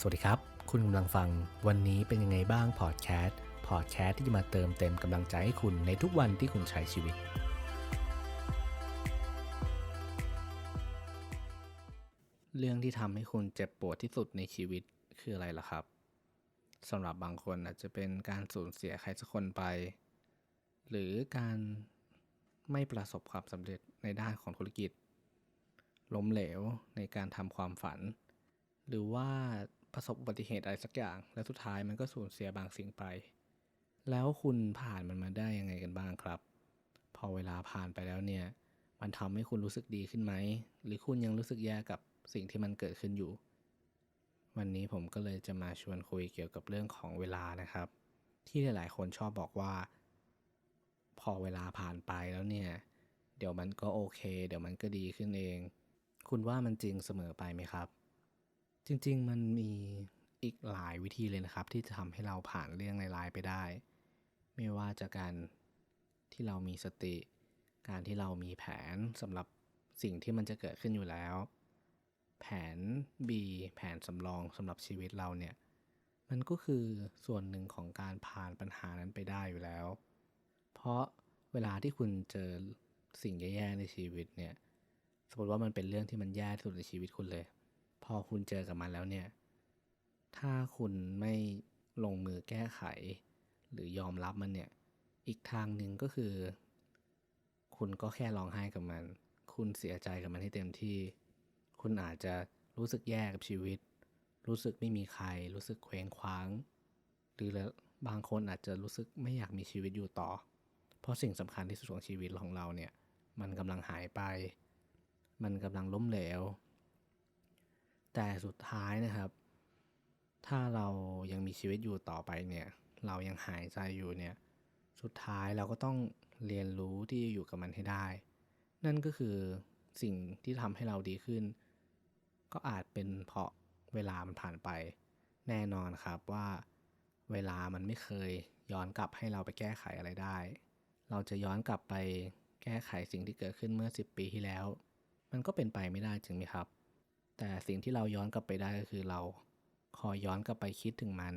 สวัสดีครับ คุณกำลังฟังวันนี้เป็นยังไงบ้างพอดแคสต์พอดแคสต์ที่จะมาเติมเต็มกำลังใจให้คุณในทุกวันที่คุณใช้ชีวิต เรื่องที่ทำให้คุณเจ็บปวดที่สุดในชีวิตคืออะไรล่ะครับสำหรับบางคนอาจจะเป็นการสูญเสียใครสักคนไป หรือการไม่ประสบความสำเร็จในด้านของธุรกิจ ล้มเหลวในการทำความฝัน หรือว่า ประสบอุบัติเหตุอะไรสักอย่าง และสุดท้ายมันก็สูญเสียบางสิ่งไป แล้วคุณผ่านมันมาได้ยังไงกันบ้างครับ พอเวลาผ่านไปแล้วเนี่ย มันทำให้คุณรู้สึกดีขึ้นไหม หรือคุณยังรู้สึกแย่กับสิ่งที่มันเกิดขึ้นอยู่ วันนี้ผมก็เลยจะมาชวนคุยเกี่ยวกับเรื่องของเวลานะครับ ที่หลายๆ คนชอบบอกว่า พอเวลาผ่านไปแล้วเนี่ย เดี๋ยวมันก็โอเค เดี๋ยวมันก็ดีขึ้นเอง คุณว่ามันจริงเสมอไปไหมครับ จริง ๆ มันมีอีกหลายวิธีเลยนะครับ ที่จะทำให้เราผ่านเรื่องร้ายๆไปได้ ไม่ว่าจะการที่เรามีสติ การที่เรามีแผนสำหรับสิ่งที่มันจะเกิดขึ้นอยู่แล้ว แผน B แผนสำรองสำหรับชีวิตเราเนี่ย มันก็คือส่วนหนึ่งของการผ่านปัญหานั้นไปได้อยู่แล้ว เพราะเวลาที่คุณเจอสิ่งแย่ๆในชีวิตเนี่ย สมมติว่ามันเป็นเรื่องที่มันแย่ที่สุดในชีวิตคุณเลย อคุณเจอกับมันแล้วเนี่ย ถ้าคุณไม่ลงมือแก้ไข หรือยอมรับมันเนี่ย อีกทางหนึ่งก็คือ คุณก็แค่ร้องไห้กับมัน คุณเสียใจกับมันให้เต็มที่ คุณอาจจะรู้สึกแย่กับชีวิต รู้สึกไม่มีใคร รู้สึกเคว้งคว้าง หรือแล้วบางคนอาจจะรู้สึกไม่อยากมีชีวิตอยู่ต่อ เพราะสิ่งสำคัญที่สุดของชีวิตของเราเนี่ย มันกำลังหายไป มันกำลังล้มเหลว แต่สุดท้ายนะครับ ถ้าเรายังมีชีวิตอยู่ต่อไปเนี่ย เรายังหายใจอยู่เนี่ย สุดท้ายเราก็ต้องเรียนรู้ที่จะอยู่กับมันให้ได้ นั่นก็คือสิ่งที่ทำให้เราดีขึ้น ก็อาจเป็นเพราะเวลามันผ่านไป แน่นอนครับว่าเวลามันไม่เคยย้อนกลับให้เราไปแก้ไขอะไรได้ เราจะย้อนกลับไปแก้ไขสิ่งที่เกิดขึ้นเมื่อ 10 ปีที่แล้ว มันก็เป็นไปไม่ได้จริงไหมครับ แต่สิ่งที่เราย้อนกลับไปได้ก็คือเราคอยย้อนกลับไปคิดถึงมัน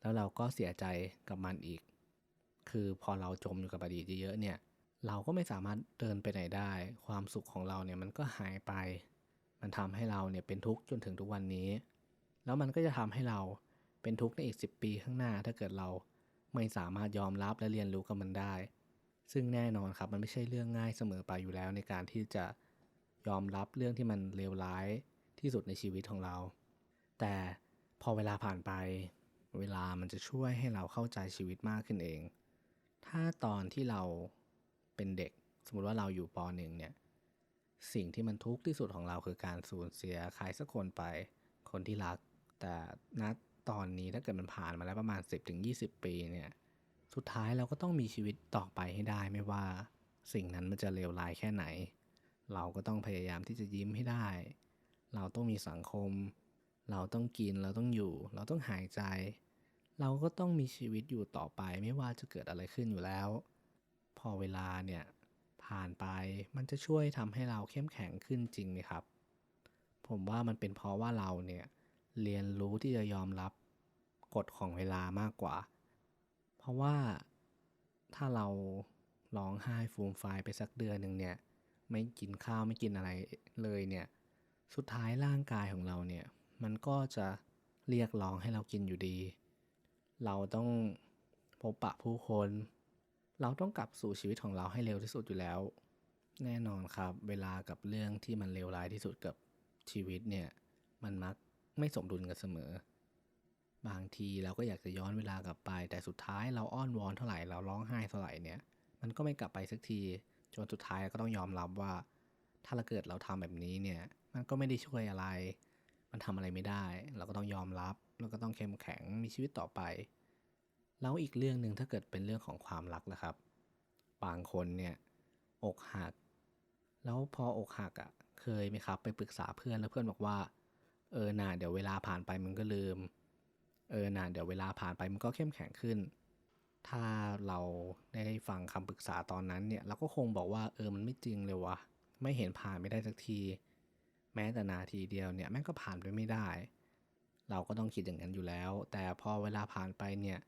แล้วเราก็เสียใจกับมันอีก คือพอเราจมอยู่กับอดีตเยอะๆเนี่ย เราก็ไม่สามารถเดินไปไหนได้ ความสุขของเราเนี่ยมันก็หายไป มันทำให้เราเนี่ยเป็นทุกข์จนถึงทุกวันนี้ แล้วมันก็จะทำให้เราเป็นทุกข์ในอีก 10 ปีข้างหน้า ถ้าเกิดเราไม่สามารถยอมรับและเรียนรู้กับมันได้ ซึ่งแน่นอนครับมันไม่ใช่เรื่องง่ายเสมอไปอยู่แล้วในการที่จะ ยอมรับเรื่องที่มันเลวร้ายที่สุดในชีวิตของเรา แต่พอเวลาผ่านไป เวลามันจะช่วยให้เราเข้าใจชีวิตมากขึ้นเอง ถ้าตอนที่เราเป็นเด็ก สมมติว่าเราอยู่ปหนึ่งเนี่ย สิ่งที่มันทุกข์ที่สุดของเราคือการสูญเสียใครสักคนไป คนที่รัก แต่ณตอนนี้ถ้าเกิดมันผ่านมาแล้วประมาณ 10-20 ปีเนี่ย สุดท้ายเราก็ต้องมีชีวิตต่อไปให้ได้ไม่ว่า สิ่งนั้นมันจะเลวร้ายแค่ไหน เราก็ต้องพยายามที่จะยิ้มให้ได้ เราต้องมีสังคม เราต้องกิน เราต้องอยู่ เราต้องหายใจ เราก็ต้องมีชีวิตอยู่ต่อไปไม่ว่าจะเกิดอะไรขึ้นอยู่แล้ว พอเวลาเนี่ยผ่านไปมันจะช่วยทำให้เราเข้มแข็งขึ้นจริงไหมครับ ผมว่ามันเป็นเพราะว่าเราเนี่ยเรียนรู้ที่จะยอมรับกฎของเวลามากกว่า เพราะว่าถ้าเราร้องไห้ฟูมฟายไปสักเดือนหนึ่งเนี่ย ไม่กินข้าวไม่กินอะไรเลยเนี่ยสุดท้ายร่างกายของเราเนี่ยมันก็จะเรียกร้องให้เรากินอยู่ดี เราต้องพบปะผู้คน เราต้องกลับสู่ชีวิตของเราให้เร็วที่สุดอยู่แล้ว แน่นอนครับ เวลากับเรื่องที่มันเลวร้ายที่สุดกับชีวิตเนี่ยมันมักไม่สมดุลกันเสมอ บางทีเราก็อยากจะย้อนเวลากลับไป แต่สุดท้ายเราอ้อนวอนเท่าไหร่เราร้องไห้เท่าไหร่เนี่ย มันก็ไม่กลับไปสักที จนสุดท้ายก็ต้องยอมรับว่า ถ้าเราเกิดเราทำแบบนี้เนี่ย มันก็ไม่ได้ช่วยอะไร มันทำอะไรไม่ได้ เราก็ต้องยอมรับเราก็ต้องเข้มแข็งมีชีวิตต่อไป แล้วอีกเรื่องหนึ่งถ้าเกิดเป็นเรื่องของความรักนะครับ บางคนเนี่ยอกหัก แล้วพออกหักอะ่ะ เคยไหมครับ ไปปรึกษาเพื่อนแล้วเพื่อนบอกว่า เออน่าเดี๋ยวเวลาผ่านไปมันก็ลืม เออน่าเดี๋ยวเวลาผ่านไปมันก็เข้มแข็งขึ้น ถ้าเราได้ฟังคำปรึกษาตอนนั้นเนี่ยเราก็คงบอกว่าเออมันไม่จริงเลยวะไม่เห็นผ่านไม่ได้สักที แม้แต่นาทีเดียวเนี่ยแม่งก็ผ่านไปไม่ได้ เราก็ต้องคิดอย่างนั้นอยู่แล้ว แต่พอเวลาผ่านไปเนี่ย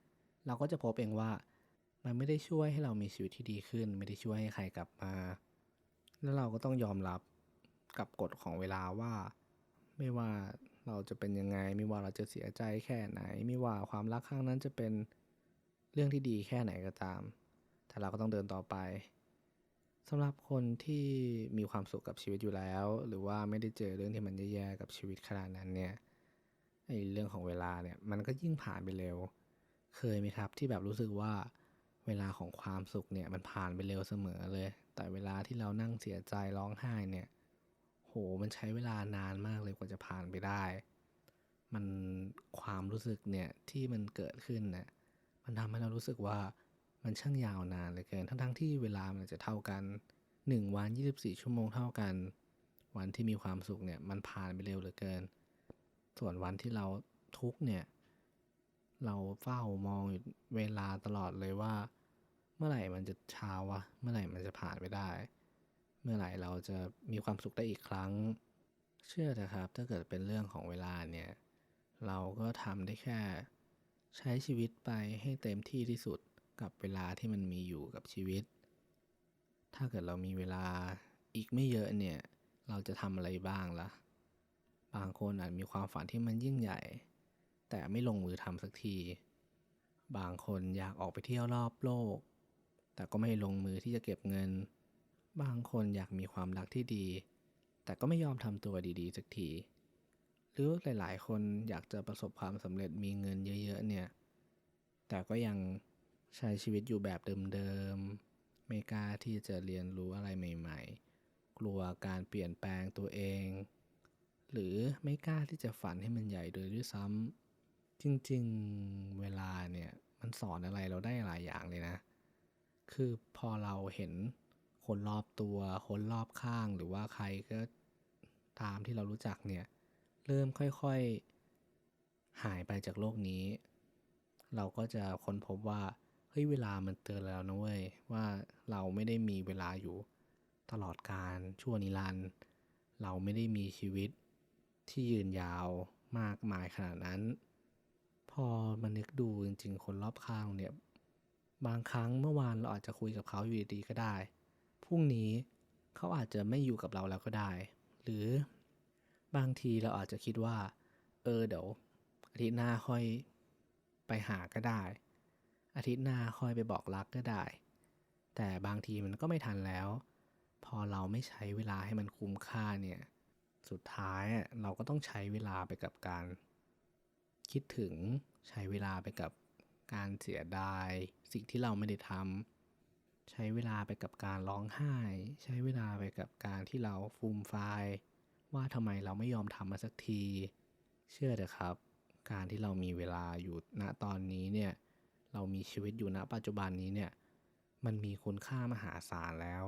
เราก็จะพบเองว่า มันไม่ได้ช่วยให้เรามีชีวิตที่ดีขึ้น ไม่ได้ช่วยให้ใครกลับมา แล้วเราก็ต้องยอมรับกับกฎของเวลาว่า ไม่ว่าเราจะเป็นยังไง ไม่ว่าเราจะเสียใจแค่ไหน ไม่ว่าความรักครั้งนั้นจะเป็น เรื่องที่ดีแค่ไหนก็ตาม แต่เราก็ต้องเดินต่อไปสำหรับคนที่มีความสุขกับชีวิตอยู่แล้ว หรือว่าไม่ได้เจอเรื่องที่มันแย่ๆกับชีวิตขนาดนั้นเนี่ยไอ้เรื่องของเวลาเนี่ยมันก็ยิ่งผ่านไปเร็ว เคยไหมครับที่แบบรู้สึกว่าเวลาของความสุขเนี่ยมันผ่านไปเร็วเสมอเลย แต่เวลาที่เรานั่งเสียใจร้องไห้เนี่ย โหมันใช้เวลานานมากเลยกว่าจะผ่านไปได้ มันความรู้สึกเนี่ยที่มันเกิดขึ้นเนี่ย มันทำให้เรารู้สึกว่ามันช่างยาวนานเหลยเกิน ทั้งๆที่เวลามันจะเท่ากัน 1 วัน 24 ชั่วโมงเท่ากัน วันที่มีความสุขเนี่ยมันผ่านไปเร็วเหลือเกิน ส่วนวันที่เราทุกเนี่ยเราเฝ้ามองเวลาตลอดเลยว่า เมื่อไหร่มันจะเช้าวะเมื่อไหร่มันจะผ่านไปได้ เมื่อไหร่เราจะมีความสุขได้อีกครั้ง เชื่อเถอะครับ ถ้าเกิดเป็นเรื่องของเวลาเนี่ย เราก็ทำได้แค่ ใช้ชีวิตไปให้เต็มที่ที่สุดกับเวลาที่มันมีอยู่กับชีวิต ถ้าเกิดเรามีเวลาอีกไม่เยอะเนี่ย เราจะทำอะไรบ้างละ่ะ บางคนอาจมีความฝันที่มันยิ่งใหญ่ แต่ไม่ลงมือทำสักที บางคนอยากออกไปเที่ยวรอบโลก แต่ก็ไม่ลงมือที่จะเก็บเงิน บางคนอยากมีความรักที่ดี แต่ก็ไม่ยอมทำตัวดีๆสักที หรือหลาย ๆ คนอยากจะประสบความสำเร็จมีเงินเยอะ ๆ เนี่ย แต่ก็ยังใช้ชีวิตอยู่แบบเดิม ๆ ไม่กล้าที่จะเรียนรู้อะไรใหม่ ๆ กลัวการเปลี่ยนแปลงตัวเอง หรือไม่กล้าที่จะฝันให้มันใหญ่โดยด้วยซ้ำจริง ๆ เวลาเนี่ยมันสอนอะไรเราได้หลายอย่างเลยนะ คือพอเราเห็นคนรอบตัว คนรอบข้างหรือว่าใครก็ตามที่เรารู้จักเนี่ย เริ่มค่อยๆ หายไปจากโลกนี้ เราก็จะค้นพบว่าเฮ้ยเวลามันเตือนแล้วนะเว้ยว่าเราไม่ได้มีเวลาอยู่ตลอดการชั่วนิรันดร์เราไม่ได้มีชีวิตที่ยืนยาวมากมายขนาดนั้น พอมานึกดูจริงๆ คนรอบข้างเนี่ย บางครั้งเมื่อวานเราอาจจะคุยกับเขาอยู่ดีๆก็ได้ พรุ่งนี้เขาอาจจะไม่อยู่กับเราแล้วก็ได้ หรือ บางทีเราอาจจะคิดว่า เออเดี๋ยวอาทิตย์หน้าค่อยไปหาก็ได้ อาทิตย์หน้าค่อยไปบอกรักก็ได้ แต่บางทีมันก็ไม่ทันแล้ว พอเราไม่ใช้เวลาให้มันคุ้มค่าเนี่ย สุดท้ายเราก็ต้องใช้เวลาไปกับการ คิดถึงใช้เวลาไปกับการเสียดาย สิ่งที่เราไม่ได้ทำใช้เวลาไปกับการร้องไห้ ใช้เวลาไปกับการที่เราฟูมไฟ ว่าทำไมเราไม่ยอมทำมาสักที เชื่อเถอะครับ การที่เรามีเวลาอยู่ณตอนนี้เนี่ย เรามีชีวิตอยู่ณปัจจุบันนี้เนี่ย มันมีคุณค่ามหาศาลแล้ว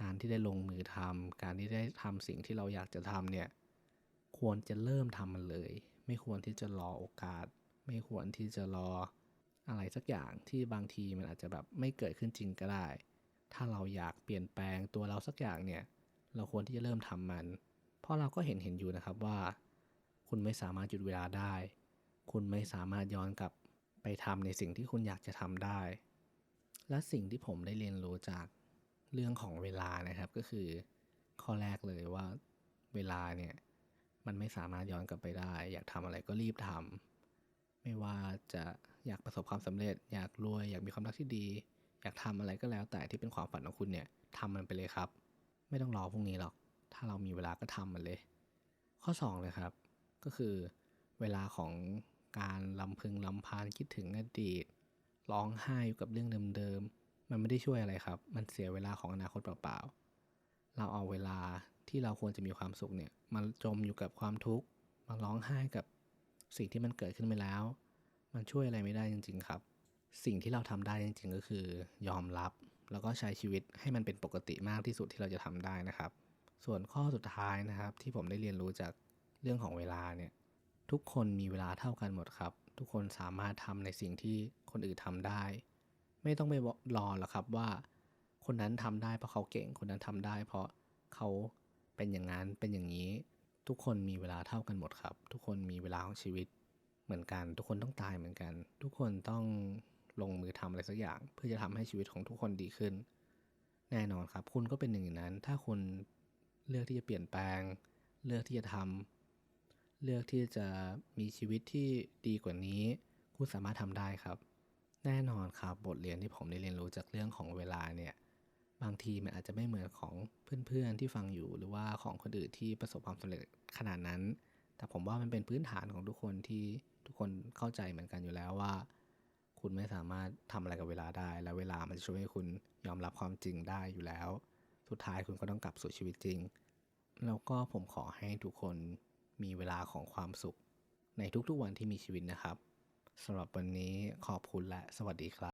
การที่ได้ลงมือทำการที่ได้ทำสิ่งที่เราอยากจะทำเนี่ย ควรจะเริ่มทำมันเลย ไม่ควรที่จะรอโอกาส ไม่ควรที่จะรออะไรสักอย่างที่บางทีมันอาจจะแบบไม่เกิดขึ้นจริงก็ได้ ถ้าเราอยากเปลี่ยนแปลงตัวเราสักอย่างเนี่ย เราควรที่จะเริ่มทำมัน เพราะเราก็เห็นเห็นอยู่นะครับว่า คุณไม่สามารถหยุดเวลาได้ คุณไม่สามารถย้อนกลับไปทำในสิ่งที่คุณอยากจะทำได้ และสิ่งที่ผมได้เรียนรู้จากเรื่องของเวลานะครับก็คือ ข้อแรกเลยว่าเวลาเนี่ยมันไม่สามารถย้อนกลับไปได้ อยากทำอะไรก็รีบทำไม่ว่าจะอยากประสบความสำเร็จ อยากรวย อยากมีความรักที่ดี อยากทำอะไรก็แล้วแต่ที่เป็นความฝันของคุณเนี่ยทำมันไปเลยครับ ไม่ต้องรอพรุ่งนี้หรอก ถ้าเรามีเวลาก็ทำมันเลย ข้อ2เลยครับ ก็คือเวลาของการลำพึงลำพานคิดถึงอดีตร้องไห้อยู่กับเรื่องเดิมๆ มันไม่ได้ช่วยอะไรครับ มันเสียเวลาของอนาคตเปล่าๆ เราเอาเวลาที่เราควรจะมีความสุขเนี่ยมาจมอยู่กับความทุกข์มาร้องไห้กับสิ่งที่มันเกิดขึ้นไปแล้ว มันช่วยอะไรไม่ได้จริง ๆ ครับ สิ่งที่เราทำได้จริง ๆ ก็คือยอมรับ แล้วก็ใช้ชีวิตให้มันเป็นปกติมากที่สุดที่เราจะทำได้นะครับ ส่วนข้อสุดท้ายนะครับ ที่ผมได้เรียนรู้จากเรื่องของเวลาเนี่ยทุกคนมีเวลาเท่ากันหมดครับ ทุกคนสามารถทำในสิ่งที่คนอื่นทำได้ ไม่ต้องไปรอหรอกครับว่า คนนั้นทำได้เพราะเขาเก่งคนนั้นทำได้ เพราะเขาเป็นอย่างนั้นเป็นอย่างนี้ ทุกคนมีเวลาเท่ากันหมดครับ ทุกคนมีเวลาของชีวิตเหมือนกัน ทุกคนต้องตายเหมือนกัน ทุกคนต้องลงมือทำอะไรสักอย่าง เพื่อจะทำให้ชีวิตของทุกคนดีขึ้น แน่นอนครับ คุณก็เป็นหนึ่งในนั้น ถ้าคุณ เลือกที่จะเปลี่ยนแปลง เลือกที่จะทำเลือกที่จะมีชีวิตที่ดีกว่านี้ คุณสามารถทำได้ครับ แน่นอนครับบทเรียนที่ผมได้เรียนรู้จากเรื่องของเวลาเนี่ยบางทีมันอาจจะไม่เหมือนของเพื่อนๆที่ฟังอยู่ หรือว่าของคนอื่นที่ประสบความสำเร็จขนาดนั้น แต่ผมว่ามันเป็นพื้นฐานของทุกคนที่ทุกคนเข้าใจเหมือนกันอยู่แล้วว่า คุณไม่สามารถทำอะไรกับเวลาได้ และเวลามันจะช่วยให้คุณยอมรับความจริงได้อยู่แล้ว สุดท้ายคุณก็ต้องกลับสู่ชีวิตจริง แล้วก็ผมขอให้ทุกคนมีเวลาของความสุข ในทุกๆวันที่มีชีวิตนะครับสำหรับวันนี้ขอบคุณและสวัสดีครับ